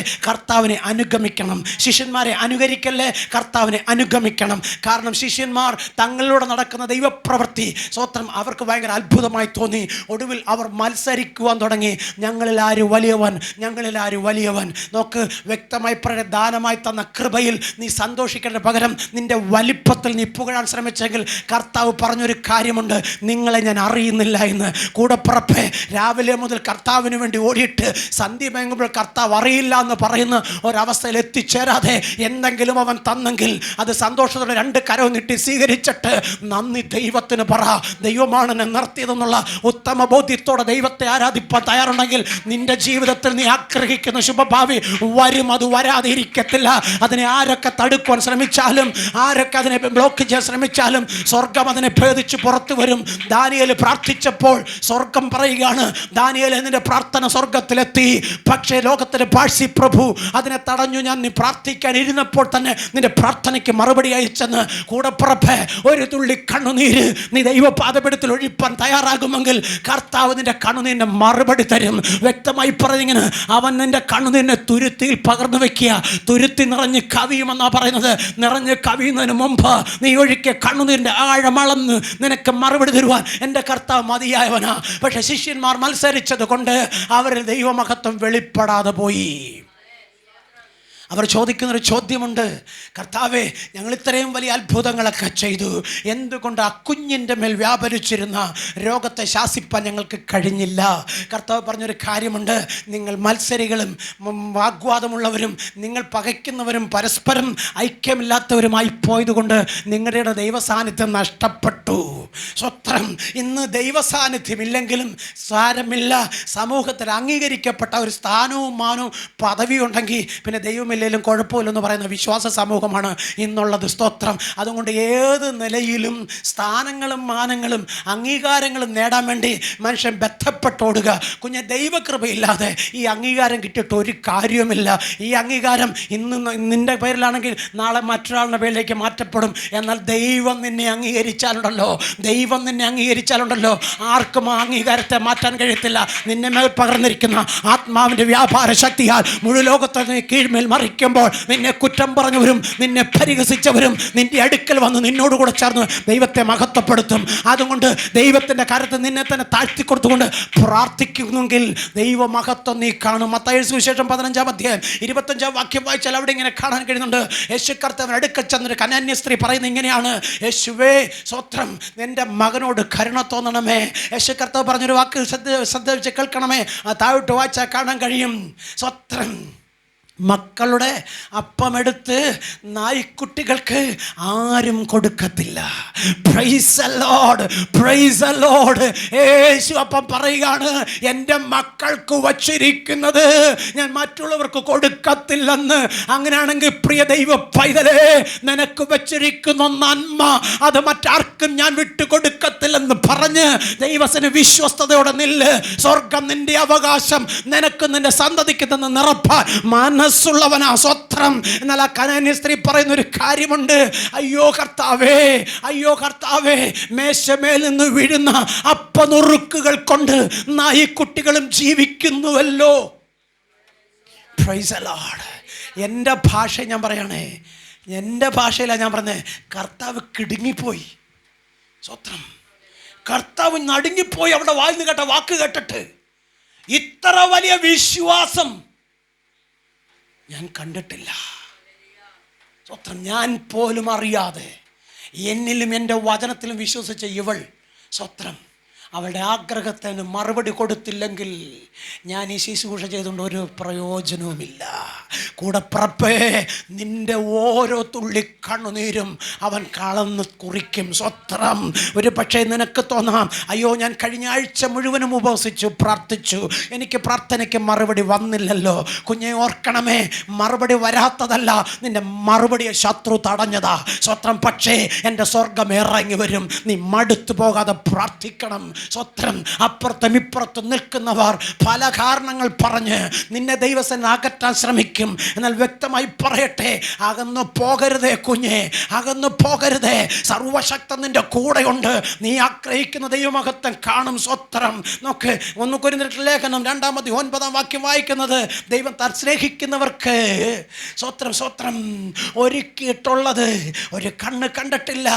കർത്താവിനെ അനുഗമിക്കണം. ശിഷ്യന്മാരെ അനുകരിക്കല്ലേ? കർത്താവിനെ അനുഗമിക്കണം. കാരണം ശിഷ്യന്മാർ തങ്ങളിലൂടെ നടക്കുന്ന ദൈവപ്രവൃത്തി സ്വത്രം അവർക്ക് ഭയങ്കര അത്ഭുതമായി തോന്നി. ഒടുവിൽ അവർ മത്സരിക്കുവാൻ തുടങ്ങി. ഞങ്ങളിൽ ആര് വലിയവൻ? ഞങ്ങളിൽ ആര് വലിയവൻ? നോക്ക് വ്യക്തമായി പറയുന്ന ദാനമായി തന്ന കൃപയിൽ നീ സന്തോഷിക്കേണ്ട പകരം നിന്റെ വലിപ്പത്തിൽ നീ പുകഴാൻ ശ്രമിച്ചെങ്കിൽ കർത്താവ് പറഞ്ഞൊരു കാര്യമുണ്ട്. നിങ്ങളെ ഞാൻ അറിയുന്നില്ല എന്ന്. കൂടപ്പുറപ്പെ രാവിലെ മുതൽ കർത്താവിന് വേണ്ടി ഓടിയിട്ട് സന്ധ്യ കർത്താവ് അറിയില്ല എന്ന് പറയുന്ന ഒരവസ്ഥയിൽ എത്തിച്ചേരാതെ എന്തെങ്കിലും അവൻ തന്നെങ്കിൽ അത് സന്തോഷത്തോടെ രണ്ട് കരവും നീട്ടി സ്വീകരിച്ചിട്ട് നന്ദി ദൈവത്തിന് പറ. ദൈവമാണ് എന്നെ നിർത്തിയതെന്നുള്ള ഉത്തമ ബോധ്യത്തോടെ ദൈവത്തെ ആരാധിപ്പാൻ തയ്യാറുണ്ടെങ്കിൽ നിന്റെ ജീവിതത്തിൽ നീ ആഗ്രഹിക്കുന്ന ശുഭഭാവി വരും. അത് വരാതെ ഇരിക്കത്തില്ല അതിനെ ആരൊക്കെ തടുക്കുവാൻ ശ്രമിച്ചാലും ആരൊക്കെ അതിനെ ബ്ലോക്ക് ചെയ്യാൻ ശ്രമിച്ചാലും സ്വർഗം അതിനെ ഭേദിച്ച് പുറത്തു വരും. ദാനിയൽ പ്രാർത്ഥിച്ചപ്പോൾ സ്വർഗം പറയുകയാണ് ദാനിയൽ എന്നിന്റെ പ്രാർത്ഥന സ്വർഗത്തിലെത്തി പക്ഷേ ലോകത്തിലെ പാഴ്സി പ്രഭു അതിനെ തടഞ്ഞു ഞാൻ നീ പ്രാർത്ഥിക്കാൻ ഇരുന്നപ്പോൾ തന്നെ നിന്റെ പ്രാർത്ഥനയ്ക്ക് മറുപടി അയച്ചെന്ന് കൂടപ്പുറപ്പെ ഒരു തുള്ളി കണ്ണുനീര് നീ ദൈവപാദപീഠത്തിൽ ഒഴിപ്പാൻ തയ്യാറാകുമെങ്കിൽ കർത്താവ് നിന്റെ കണ്ണുനീരിന്റെ മറുപടി തരും. വ്യക്തമായി പറഞ്ഞിങ്ങനെ അവൻ നിന്റെ കണ്ണുനീരിനെ തുരുത്തിയിൽ പകർന്നു വെക്കുക. തുരുത്തി നിറഞ്ഞ് കവിയുമെന്നാ പറയുന്നത്. നിറഞ്ഞ് കവിയുന്നതിന് മുമ്പ് നീ ഒഴിക്കുക കണ്ണുനീരിന്റെ ആഴമളന്ന് നിനക്ക് മറുപടി തരുവാൻ എന്റെ കർത്താവ് മതിയായവനാ. പക്ഷെ ശിഷ്യന്മാർ മത്സരിച്ചത് കൊണ്ട് അവരിൽ ദൈവമഹത്വം വെളിപ്പെടാതെ പോയി. അവർ ചോദിക്കുന്നൊരു ചോദ്യമുണ്ട്. കർത്താവെ ഞങ്ങൾ ഇത്രയും വലിയ അത്ഭുതങ്ങളൊക്കെ ചെയ്തു. എന്തുകൊണ്ട് ആ കുഞ്ഞിന്റെ മേൽ വ്യാപരിച്ചിരുന്ന രോഗത്തെ ശാസിപ്പാൻ ഞങ്ങൾക്ക് കഴിഞ്ഞില്ല? കർത്താവ് പറഞ്ഞൊരു കാര്യമുണ്ട്. നിങ്ങൾ മത്സരികളും വാഗ്വാദമുള്ളവരും നിങ്ങൾ പകയ്ക്കുന്നവരും പരസ്പരം ഐക്യമില്ലാത്തവരുമായി പോയതുകൊണ്ട് നിങ്ങളുടെ ദൈവസാന്നിധ്യം നഷ്ടപ്പെട്ടു. സ്വത്രം ഇന്ന് ദൈവസാന്നിധ്യമില്ലെങ്കിലും സാരമില്ല. സമൂഹത്തിൽ അംഗീകരിക്കപ്പെട്ട ഒരു സ്ഥാനവും മാനവും പദവിയും ഉണ്ടെങ്കിൽ പിന്നെ ദൈവമില്ലെങ്കിലും കുഴപ്പമില്ലെന്ന് പറയുന്ന വിശ്വാസ സമൂഹമാണ് ഇന്നുള്ളത് സ്തോത്രം. അതുകൊണ്ട് ഏത് നിലയിലും സ്ഥാനങ്ങളും മാനങ്ങളും അംഗീകാരങ്ങളും നേടാൻ വേണ്ടി മനുഷ്യൻ ബന്ധപ്പെട്ടോടുക കുഞ്ഞ് ദൈവകൃപയില്ലാതെ ഈ അംഗീകാരം കിട്ടിയിട്ട് ഒരു കാര്യവുമില്ല. ഈ അംഗീകാരം ഇന്ന് നിന്റെ പേരിലാണെങ്കിൽ നാളെ മറ്റൊരാളുടെ പേരിലേക്ക് മാറ്റപ്പെടും. എന്നാൽ ദൈവം നിന്നെ അംഗീകരിച്ചാലുണ്ടല്ലോ. ദൈവം നിന്നെ അംഗീകരിച്ചാലുണ്ടല്ലോ. ആർക്കും ആ അംഗീകാരത്തെ മാറ്റാൻ കഴിയത്തില്ല. നിന്നെ മേൽ പകർന്നിരിക്കുന്ന ആത്മാവിന്റെ വ്യാപാര ശക്തിയാൽ മുഴു ലോകത്തെ കീഴ്മേൽ കീഴ്മേൽ മറിക്കുമ്പോൾ നിന്നെ കുറ്റം പറഞ്ഞവരും നിന്നെ പരിഹസിച്ചവരും നിന്റെ അടുക്കൽ വന്ന് നിന്നോട് കൂടെ ചേർന്ന് ദൈവത്തെ മഹത്വപ്പെടുത്തും. അതുകൊണ്ട് ദൈവത്തിന്റെ കാര്യത്തിൽ നിന്നെ തന്നെ താഴ്ത്തി കൊടുത്തുകൊണ്ട് പ്രാർത്ഥിക്കുന്നെങ്കിൽ ദൈവമഹത്വം നീ കാണും. മത്തായ സുവിശേഷം പതിനഞ്ചാം അധ്യായം ഇരുപത്തഞ്ചാം വാക്യം വായിച്ചാൽ അവിടെ ഇങ്ങനെ കാണാൻ കഴിയുന്നുണ്ട്. യേശു കർത്തവൻ അടുക്കൽ ചെന്നൊരു കനാന്യ സ്ത്രീ പറയുന്നത് ഇങ്ങനെയാണ്. യേശുവേ സ്വത്രം എന്റെ മകനോട് കരുണ തോന്നണമേ. യേശു കർത്തവ് പറഞ്ഞൊരു വാക്ക് ശ്രദ്ധ ശ്രദ്ധ വെച്ച് കേൾക്കണമേ. താഴോട്ട് വായിച്ചാൽ കാണാൻ കഴിയും. സ്വത്രം മക്കളുടെ അപ്പമെടുത്ത് നായ്ക്കുട്ടികൾക്ക് ആരും കൊടുക്കത്തില്ല. Praise Lord praise Lord Yesu അപ്പം പറയുകയാണ് എന്റെ മക്കൾക്ക് വച്ചിരിക്കുന്നത് ഞാൻ മറ്റുള്ളവർക്ക് കൊടുക്കത്തില്ലെന്ന്. അങ്ങനെയാണെങ്കിൽ പ്രിയ ദൈവ പൈതലേ നിനക്ക് വച്ചിരിക്കുന്ന നന്മ അത് മറ്റാർക്കും ഞാൻ വിട്ടുകൊടുക്കത്തില്ലെന്ന് പറഞ്ഞ് ദൈവത്തിന് വിശ്വസ്തയോടെ നില്ല്. സ്വർഗം നിന്റെ അവകാശം നിനക്ക് നിന്റെ സന്തതിക്ക് തന്നെ നിറപ്പാൻ മനസ്സുള്ളവനാ സ്വത്രം. എന്നാൽ ആ കനാന്യ സ്ത്രീ പറയുന്ന ഒരു കാര്യമുണ്ട്. അയ്യോ കർത്താവേ അയ്യോ കർത്താവേ മേശമേൽ നിന്ന് വീഴുന്ന അപ്പനുറുക്കുകൾ കൊണ്ട് നായിക്കുട്ടികളും ജീവിക്കുന്നുവല്ലോ. എന്റെ ഭാഷ ഞാൻ പറയണേ എന്റെ ഭാഷയിലാണ് ഞാൻ പറഞ്ഞത് കർത്താവ് കിടുങ്ങിപ്പോയി. സ്വത്രം. കർത്താവ് നടുങ്ങിപ്പോയി അവിടെ വായിന്ന് കേട്ട വാക്ക് കേട്ടിട്ട്. ഇത്ര വലിയ വിശ്വാസം ഞാൻ കണ്ടിട്ടില്ല. സ്വത്രം ഞാൻ പോലും അറിയാതെ എന്നിലും എന്റെ വചനത്തിലും വിശ്വസിച്ച ഇവൾ സ്വത്രം. അവളുടെ ആഗ്രഹത്തിന് മറുപടി കൊടുത്തില്ലെങ്കിൽ ഞാൻ ഈ ശുശ്രൂഷ ചെയ്തുകൊണ്ട് ഒരു പ്രയോജനവുമില്ല. കൂടപ്പുറപ്പേ നിന്റെ ഓരോ തുള്ളി കണ്ണുനീരും അവൻ കളന്ന് കുറിക്കും. സ്വത്രം. ഒരു പക്ഷേ നിനക്ക് തോന്നാം അയ്യോ ഞാൻ കഴിഞ്ഞ ആഴ്ച മുഴുവനും ഉപവസിച്ചു പ്രാർത്ഥിച്ചു. എനിക്ക് പ്രാർത്ഥനയ്ക്ക് മറുപടി വന്നില്ലല്ലോ. കുഞ്ഞെ ഓർക്കണമേ മറുപടി വരാത്തതല്ല നിന്റെ മറുപടിയെ ശത്രു തടഞ്ഞതാ. സ്വത്രം പക്ഷേ എന്റെ സ്വർഗം ഇറങ്ങി വരും. നീ മടുത്തു പോകാതെ പ്രാർത്ഥിക്കണം. സ്വത്രം അപ്പുറത്തും ഇപ്പുറത്തും നിൽക്കുന്നവർ പല കാരണങ്ങൾ പറഞ്ഞ് നിന്നെ ദൈവസേന അകറ്റാൻ ശ്രമിക്കും. എന്നാൽ വ്യക്തമായി പറയട്ടെ അകന്നു പോകരുതേ കുഞ്ഞെ അകന്നു പോകരുതേ. സർവശക്തൻ നിന്റെ കൂടെയുണ്ട്. നീ ആഗ്രഹിക്കുന്ന ദൈവമഹത്വം കാണും സ്വത്രം. നോക്ക് ഒന്ന് കുരുന്നിട്ട് ലേഖനം രണ്ടാമത് ഒൻപതാം വാക്യം വായിക്കുന്നത് ദൈവം താൻ സ്നേഹിക്കുന്നവർക്ക് സ്വത്രം സ്വത്രം. ഒരുക്കിയിട്ടുള്ളത് ഒരു കണ്ണ് കണ്ടിട്ടില്ല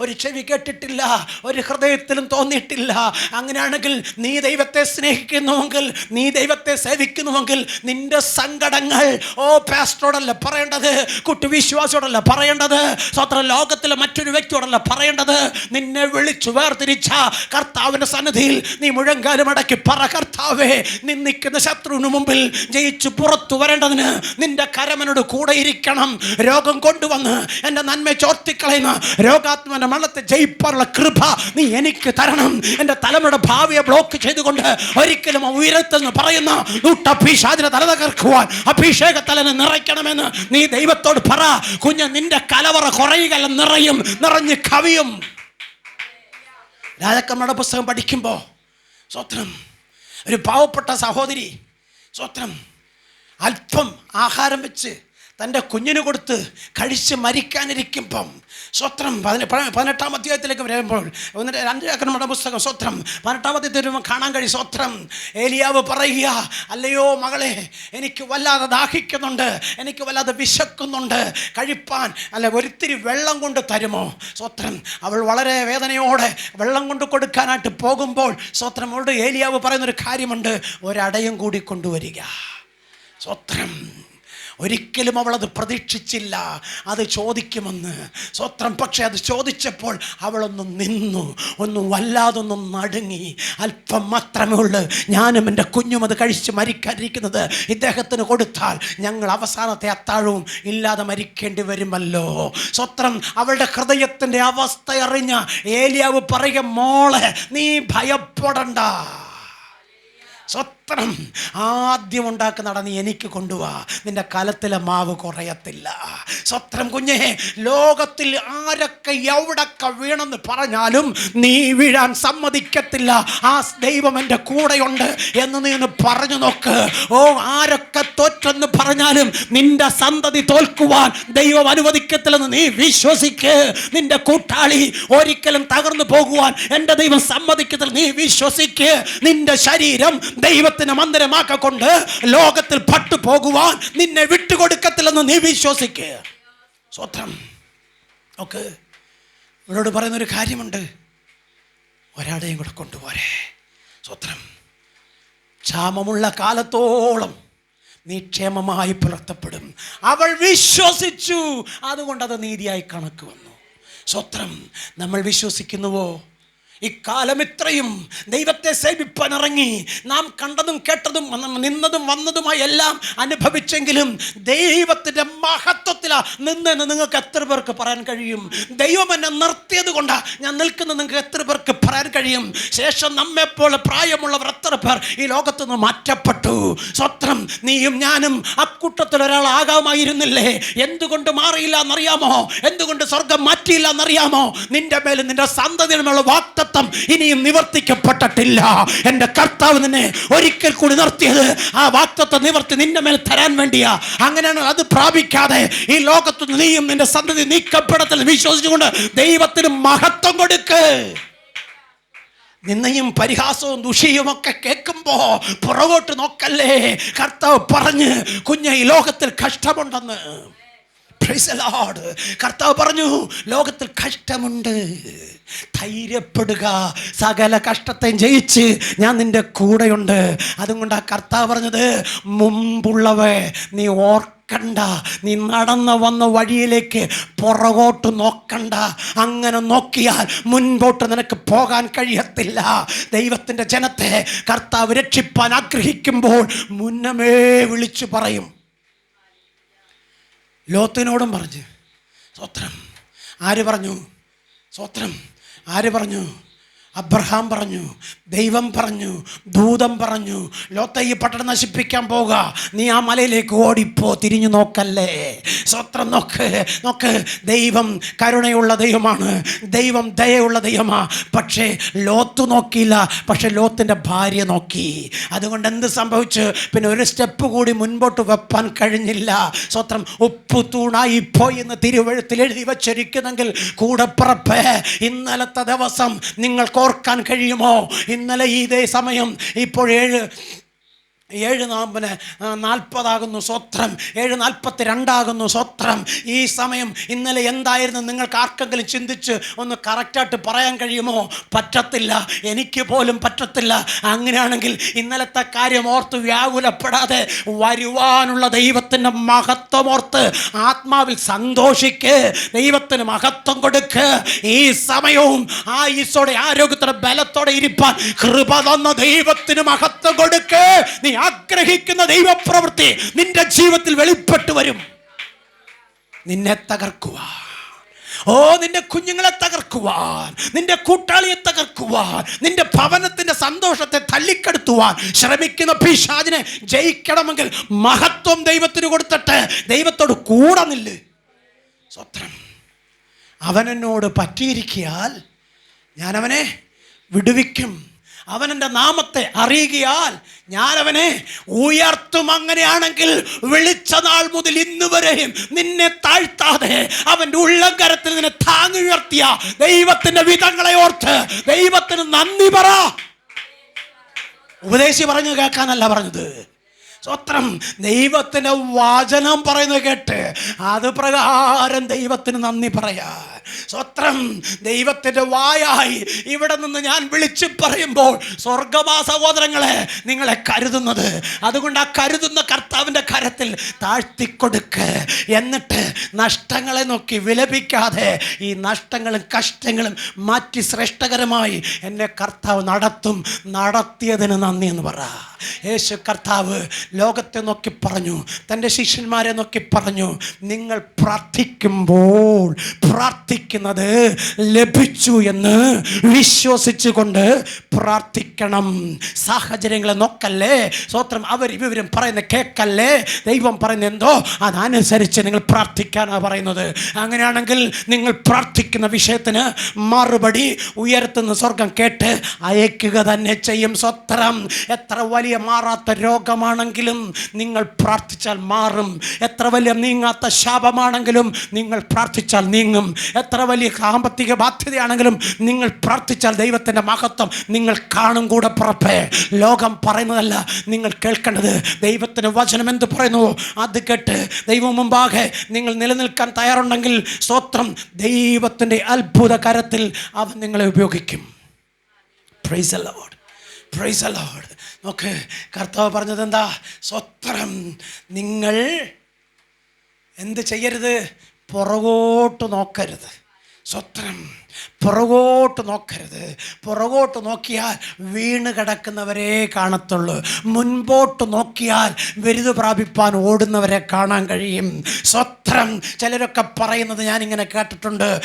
ഒരു ചെവി കേട്ടിട്ടില്ല ഒരു ഹൃദയത്തിലും തോന്നിയിട്ടില്ല. അങ്ങനെയാണെങ്കിൽ നീ ദൈവത്തെ സ്നേഹിക്കുന്നുവെങ്കിൽ നീ ദൈവത്തെ സേവിക്കുന്നുവെങ്കിൽ നിന്റെ സങ്കടങ്ങൾ ഓ പാസ്റ്ററോടല്ല പറയേണ്ടത് കുട്ടി വിശ്വാസിയോടല്ല പറയേണ്ടത് സ്വത്ര ലോകത്തിലെ മറ്റൊരു വ്യക്തിയോടല്ല പറയേണ്ടത്. നിന്നെ വിളിച്ചു വേർതിരിച്ച കർത്താവിന്റെ സന്നിധിയിൽ നീ മുഴങ്കാലും അടക്കി പറ കർത്താവേ നിന്നിക്കുന്ന ശത്രുവിന് മുമ്പിൽ ജയിച്ചു പുറത്തു വരേണ്ടതിന് നിന്റെ കരമനോട് കൂടെ ഇരിക്കണം. രോഗം കൊണ്ടുവന്ന് എന്റെ നന്മ ചോർത്തിക്കളയുന്ന രോഗാത്മന മണത്തെ ജയിപ്പാനുള്ള കൃപ നീ എനിക്ക് തരണം. എന്റെ തലമുറയുടെ ഭാവിയെ ബ്ലോക്ക് ചെയ്തുകൊണ്ട് ഒരിക്കലും ഉയരത്തെന്ന് പറയുന്ന നൂട്ടഭിഷാദിനെ തല തകർക്കുവാൻ അഭിഷേക തലനെ നിറയ്ക്കണമെന്ന് നീ ദൈവത്തോട് പറ. കുഞ്ഞ് നിന്റെ കലവറ കുറയുകയല്ല നിറയും നിറഞ്ഞ് കവിയും. രാജക്കമ്മയുടെ പുസ്തകം പഠിക്കുമ്പോൾ സ്വത്രം ഒരു പാവപ്പെട്ട സഹോദരി സ്വത്രം അല്പം ആഹാരം വെച്ച് തന്റെ കുഞ്ഞിന് കൊടുത്ത് കഴിച്ച് മരിക്കാനിരിക്കുമ്പം സ്വത്രം പതിനെ പതിനെട്ടാം അധ്യായത്തിലേക്ക് വരുമ്പോൾ ഒന്നിന്റെ രണ്ടാക്കന്മാരുടെ പുസ്തകം സ്വത്രം. പതിനെട്ടാം അധ്യായത്തിൽ വരുമ്പോൾ കാണാൻ കഴിയും സ്വത്രം. ഏലിയാവ് പറയുക അല്ലയോ മകളെ എനിക്ക് വല്ലാതെ ദാഹിക്കുന്നുണ്ട് എനിക്ക് വല്ലാതെ വിശക്കുന്നുണ്ട് കഴിപ്പാൻ അല്ല ഒരിത്തിരി വെള്ളം കൊണ്ട് തരുമോ? സ്വത്രം. അവൾ വളരെ വേദനയോടെ വെള്ളം കൊണ്ട് കൊടുക്കാനായിട്ട് പോകുമ്പോൾ സ്വത്രം അവളുടെ ഏലിയാവ് പറയുന്നൊരു കാര്യമുണ്ട് ഒരടയും കൂടി കൊണ്ടുവരിക. സ്വത്രം. ഒരിക്കലും അവൾ അത് പ്രതീക്ഷിച്ചില്ല. അത് ചോദിക്കുമെന്ന്. സ്വത്രം പക്ഷേ അത് ചോദിച്ചപ്പോൾ അവളൊന്ന് നിന്നു. ഒന്ന് വല്ലാതൊന്നും നടുങ്ങി. അല്പം മാത്രമേ ഉള്ളൂ. ഞാനും എന്റെ കുഞ്ഞും അത് കഴിച്ച് മരിക്കാതിരിക്കുന്നത് ഇദ്ദേഹത്തിന് കൊടുത്താൽ ഞങ്ങൾ അവസാനത്തെ അത്താഴവും ഇല്ലാതെ മരിക്കേണ്ടി വരുമല്ലോ. സ്വത്രം അവളുടെ ഹൃദയത്തിന്റെ അവസ്ഥ അറിഞ്ഞ ഏലിയാവ് പറയുക മോളെ നീ ഭയപ്പെടണ്ട. സ്വത്രം ആദ്യം ഉണ്ടാക്കുന്ന നീ എനിക്ക് കൊണ്ടുപോവാ നിന്റെ കലത്തിലെ മാവ് കുറയത്തില്ല. സ്വത്രം കുഞ്ഞേ ലോകത്തിൽ ആരൊക്കെ എവിടൊക്കെ വീണെന്ന് പറഞ്ഞാലും നീ വീഴാൻ സമ്മതിക്കത്തില്ല. ആ ദൈവം എന്റെ കൂടെയുണ്ട് എന്ന് നീ ഒന്ന് പറഞ്ഞു നോക്ക്. ഓ ആരൊക്കെ തോറ്റെന്ന് പറഞ്ഞാലും നിന്റെ സന്തതി തോൽക്കുവാൻ ദൈവം അനുവദിക്കത്തില്ലെന്ന് നീ വിശ്വസിക്ക്. നിന്റെ കൂട്ടാളി ഒരിക്കലും തകർന്നു പോകുവാൻ എന്റെ ദൈവം സമ്മതിക്കത്തില്ല. നീ വിശ്വസിക്ക്. നിന്റെ ശരീരം ദൈവത്തിന് മന്ദിരമാക്കൊണ്ട് ലോകത്തിൽ പട്ടു പോകുവാൻ നിന്നെ വിട്ടുകൊടുക്കത്തില്ലെന്ന് നീ വിശ്വസിക്ക്. സ്വത്രം. ഓക്കെ ഇവരോട് പറയുന്ന ഒരു കാര്യമുണ്ട്. ഒരാളെയും കൂടെ കൊണ്ടുപോരെ. സ്വത്രം. ക്ഷാമമുള്ള കാലത്തോളം നീ ക്ഷേമമായി പുലർത്തപ്പെടും. അവൾ വിശ്വസിച്ചു. അതുകൊണ്ട് അത് നീതിയായി കണക്ക് വന്നു. സ്വത്രം. നമ്മൾ വിശ്വസിക്കുന്നുവോ? ഇക്കാലം ഇത്രയും ദൈവത്തെ സേവിപ്പാൻ ഇറങ്ങി നാം കണ്ടതും കേട്ടതും നിന്നതും വന്നതുമായി എല്ലാം അനുഭവിച്ചെങ്കിലും ദൈവത്തിന്റെ മഹത്വത്തിലാ നിന്നെന്ന് നിങ്ങൾക്ക് എത്ര പേർക്ക് പറയാൻ കഴിയും? ദൈവം എന്നെ നിർത്തിയത് കൊണ്ടാണ് ഞാൻ നിൽക്കുന്നത് നിങ്ങൾക്ക് എത്ര പേർക്ക് പറയാൻ കഴിയും? ശേഷം നമ്മെപ്പോലെ പ്രായമുള്ളവർ എത്ര പേർ ഈ ലോകത്തു നിന്ന് മാറ്റപ്പെട്ടു? സ്വത്രം നീയും ഞാനും അക്കൂട്ടത്തിൽ ഒരാളാകാമായിരുന്നില്ലേ? എന്തുകൊണ്ട് മാറിയില്ല എന്നറിയാമോ? എന്തുകൊണ്ട് സ്വർഗം മാറ്റിയില്ല എന്നറിയാമോ? നിന്റെ മേലും നിന്റെ സന്തതിയുമുള്ള വാക്തത്വം ഇനിയും നിവർത്തിക്കപ്പെട്ടിട്ടില്ല. എന്റെ കർത്താവ് നിന്നെ ഒരിക്കൽ കൂടി നിർത്തിയത് ആ വാക്തത്വം നിവർത്തി നിന്റെ മേൽ തരാൻ വേണ്ടിയാ. അങ്ങനെയാണ് അത് പ്രാപിക്കാതെ ഈ ലോകത്ത് നീയും നിന്റെ സന്തതി നീക്കപ്പെടത്തിൽ വിശ്വസിച്ചുകൊണ്ട് ദൈവത്തിന് മഹത്വം കൊടുക്ക്. നിന്നയും പരിഹാസവും ദുഷിയും ഒക്കെ കേൾക്കുമ്പോ പുറകോട്ട് നോക്കല്ലേ? കർത്താവ് പറഞ്ഞ് കുഞ്ഞ ഈ ലോകത്തിൽ കഷ്ടമുണ്ടെന്ന്. കർത്താവ് പറഞ്ഞു ലോകത്തിൽ കഷ്ടമുണ്ട്. ധൈര്യപ്പെടുക. സകല കഷ്ടത്തെയും ജയിച്ച് ഞാൻ നിന്റെ കൂടെയുണ്ട്. അതുകൊണ്ട് ആ കർത്താവ് പറഞ്ഞത് മുമ്പുള്ളവേ നീ ഓർക്കണ്ട. നീ നടന്നു വന്ന വഴിയിലേക്ക് പുറകോട്ട് നോക്കണ്ട. അങ്ങനെ നോക്കിയാൽ മുൻപോട്ട് നിനക്ക് പോകാൻ കഴിയത്തില്ല. ദൈവത്തിന്റെ ജനത്തെ കർത്താവ് രക്ഷിപ്പാൻ ആഗ്രഹിക്കുമ്പോൾ മുന്നമേ വിളിച്ചു പറയും. ലോത്തിനോടും പറഞ്ഞു സ്വത്രം ആര് പറഞ്ഞു? സ്വത്രം ആര് പറഞ്ഞു? അബ്രഹാം പറഞ്ഞു ദൈവം പറഞ്ഞു ദൂതം പറഞ്ഞു ലോത്ത ഈ പട്ടണം നശിപ്പിക്കാൻ പോക നീ ആ മലയിലേക്ക് ഓടിപ്പോ തിരിഞ്ഞു നോക്കല്ലേ? സ്വത്രം നോക്ക് നോക്ക്. ദൈവം കരുണയുള്ള ദൈവമാണ് ദൈവം ദയയുള്ള ദൈവമാ. പക്ഷേ ലോത്ത് നോക്കിയില്ല പക്ഷെ ലോത്തിന്റെ ഭാര്യ നോക്കി. അതുകൊണ്ട് എന്ത് സംഭവിച്ചു? പിന്നെ ഒരു സ്റ്റെപ്പ് കൂടി മുൻപോട്ട് വെപ്പാൻ കഴിഞ്ഞില്ല. സ്വത്രം ഉപ്പു തൂണായി പോയി എന്ന് തിരുവഴുത്തിൽ എഴുതി വച്ചിരിക്കുന്നെങ്കിൽ കൂടപ്പുറപ്പ്. ഇന്നലത്തെ ദിവസം നിങ്ങൾക്ക് ഓർക്കാൻ കഴിയുമോ? ഇന്നലെ ഇതേ സമയം ഇപ്പോൾ ഏഴ് ഏഴ് പിന്നെ നാൽപ്പതാകുന്നു സ്വത്രം ഏഴ് നാൽപ്പത്തി രണ്ടാകുന്നു സ്വത്രം. ഈ സമയം ഇന്നലെ എന്തായിരുന്നു നിങ്ങൾക്ക് ആർക്കെങ്കിലും ചിന്തിച്ച് ഒന്ന് കറക്റ്റായിട്ട് പറയാൻ കഴിയുമോ? പറ്റത്തില്ല. എനിക്ക് പോലും പറ്റത്തില്ല. അങ്ങനെയാണെങ്കിൽ ഇന്നലത്തെ കാര്യം ഓർത്ത് വ്യാകുലപ്പെടാതെ വരുവാനുള്ള ദൈവത്തിന്റെ മഹത്വം ഓർത്ത് ആത്മാവിൽ സന്തോഷിക്ക്. ദൈവത്തിന് മഹത്വം കൊടുക്ക്. ഈ സമയവും ആ ഈശോടെ ആരോഗ്യത്തോടെ ബലത്തോടെ ഇരിപ്പാൻ കൃപ തന്ന ദൈവത്തിന് മഹത്വം കൊടുക്ക്. നീ ആഗ്രഹിക്കുന്ന ദൈവപ്രവൃത്തി നിന്റെ ജീവിതത്തിൽ വെളിപ്പെട്ടു വരും. നിന്നെ തകർക്കുക ഓ നിന്റെ കുഞ്ഞുങ്ങളെ തകർക്കുവാൻ. നിന്റെ കൂട്ടാളിയെ തകർക്കുവാൻ. നിന്റെ ഭവനത്തിന്റെ സന്തോഷത്തെ തള്ളിക്കെടുത്തുവാൻ. ശ്രമിക്കുന്ന പിശാചിനെ ജയിക്കണമെങ്കിൽ മഹത്വം ദൈവത്തിന് കൊടുത്തിട്ട് ദൈവത്തോട് കൂടെ നില്ല്. സ്വത്രം. അവനെന്നോട് പറ്റിയിരിക്കിയാൽ ഞാൻ അവനെ വിടുവിക്കും. അവൻ എന്റെ നാമത്തെ അറിയുകയാൽ ഞാൻ അവനെ ഉയർത്തും. അങ്ങനെയാണെങ്കിൽ വിളിച്ച നാൾ മുതൽ ഇന്ന് വരെയും നിന്നെ താഴ്ത്താതെ അവന്റെ ഉള്ളംകരത്തിൽ നിന്നെ താങ്ങി ഉയർത്തിയ ദൈവത്തിന്റെ വിധങ്ങളെ ഓർത്ത് ദൈവത്തിന് നന്ദി പറ. ഉപദേശി പറഞ്ഞു കേൾക്കാനല്ല പറഞ്ഞത്. സ്വത്രം ദൈവത്തിന്റെ വാചനം പറയുന്നത് കേട്ട് അത് പ്രകാരം ദൈവത്തിന് നന്ദി പറയാ. സ്വത്രം ദൈവത്തിന്റെ വായായി ഇവിടെ നിന്ന് ഞാൻ വിളിച്ചു പറയുമ്പോൾ സ്വർഗമാ സഹോദരങ്ങളെ നിങ്ങളെ കരുതുന്നത്. അതുകൊണ്ട് ആ കരുതുന്ന കർത്താവിന്റെ കരത്തിൽ താഴ്ത്തിക്കൊടുക്ക്. എന്നിട്ട് നഷ്ടങ്ങളെ നോക്കി വിലപിക്കാതെ ഈ നഷ്ടങ്ങളും കഷ്ടങ്ങളും മാറ്റി ശ്രേഷ്ഠകരമായി എന്നെ കർത്താവ് നടത്തും. നടത്തിയതിന് നന്ദി എന്ന് പറ. യേശു കർത്താവ് ലോകത്തെ നോക്കി പറഞ്ഞു തന്റെ ശിഷ്യന്മാരെ നോക്കി പറഞ്ഞു നിങ്ങൾ പ്രാർത്ഥിക്കുമ്പോൾ പ്രാർത്ഥിക്കുന്നത് ലഭിച്ചു എന്ന് വിശ്വസിച്ചുകൊണ്ട് പ്രാർത്ഥിക്കണം. സാഹചര്യങ്ങളെ നോക്കല്ലേ? സ്വത്രം അവർ ഇവരും പറയുന്ന കേക്കല്ലേ ദൈവം പറയുന്ന എന്തോ? അതനുസരിച്ച് നിങ്ങൾ പ്രാർത്ഥിക്കാനാണ് പറയുന്നത്. അങ്ങനെയാണെങ്കിൽ നിങ്ങൾ പ്രാർത്ഥിക്കുന്ന വിഷയത്തിന് മറുപടി ഉയർത്തുന്ന സ്വർഗം കേട്ട് അയക്കുക തന്നെ ചെയ്യും സ്വത്രം. എത്ര വലിയ മാറാത്ത രോഗമാണെങ്കിലും നിങ്ങൾ പ്രാർത്ഥിച്ചാൽ മാറും. എത്ര വലിയ നീങ്ങാത്ത ശാപമാണെങ്കിലും നിങ്ങൾ പ്രാർത്ഥിച്ചാൽ നീങ്ങും. എത്ര വലിയ സാമ്പത്തിക ബാധ്യതയാണെങ്കിലും നിങ്ങൾ പ്രാർത്ഥിച്ചാൽ ദൈവത്തിന്റെ മഹത്വം നിങ്ങൾ കാണും കൂടെ പുറപ്പേ. ലോകം പറയുന്നതല്ല നിങ്ങൾ കേൾക്കേണ്ടത് ദൈവത്തിന്റെ വചനം എന്ത് പറയുന്നു? അത് കേട്ട് ദൈവം മുമ്പാകെ നിങ്ങൾ നിലനിൽക്കാൻ തയ്യാറുണ്ടെങ്കിൽ സ്തോത്രം ദൈവത്തിന്റെ അത്ഭുത കരത്തിൽ അവൻ നിങ്ങളെ ഉപയോഗിക്കും. പ്രൈസ് അലോഡ് പ്രൈസ് അലോഡ് നോക്ക് കർത്താവ് പറഞ്ഞത് എന്താ? സ്വത്രം നിങ്ങൾ എന്ത് ചെയ്യരുത്? പുറകോട്ട് നോക്കരുത്. സ്വത്രം പുറകോട്ട് നോക്കരുത്. പുറകോട്ട് നോക്കിയാൽ വീണ് കിടക്കുന്നവരെ കാണത്തുള്ളൂ. മുൻപോട്ട് നോക്കിയാൽ ബിരുദ പ്രാപിപ്പാൻ ഓടുന്നവരെ കാണാൻ കഴിയും. സ്വത്രം ചിലരൊക്കെ പറയുന്നത് ഞാനിങ്ങനെ കേട്ടിട്ടുണ്ട്.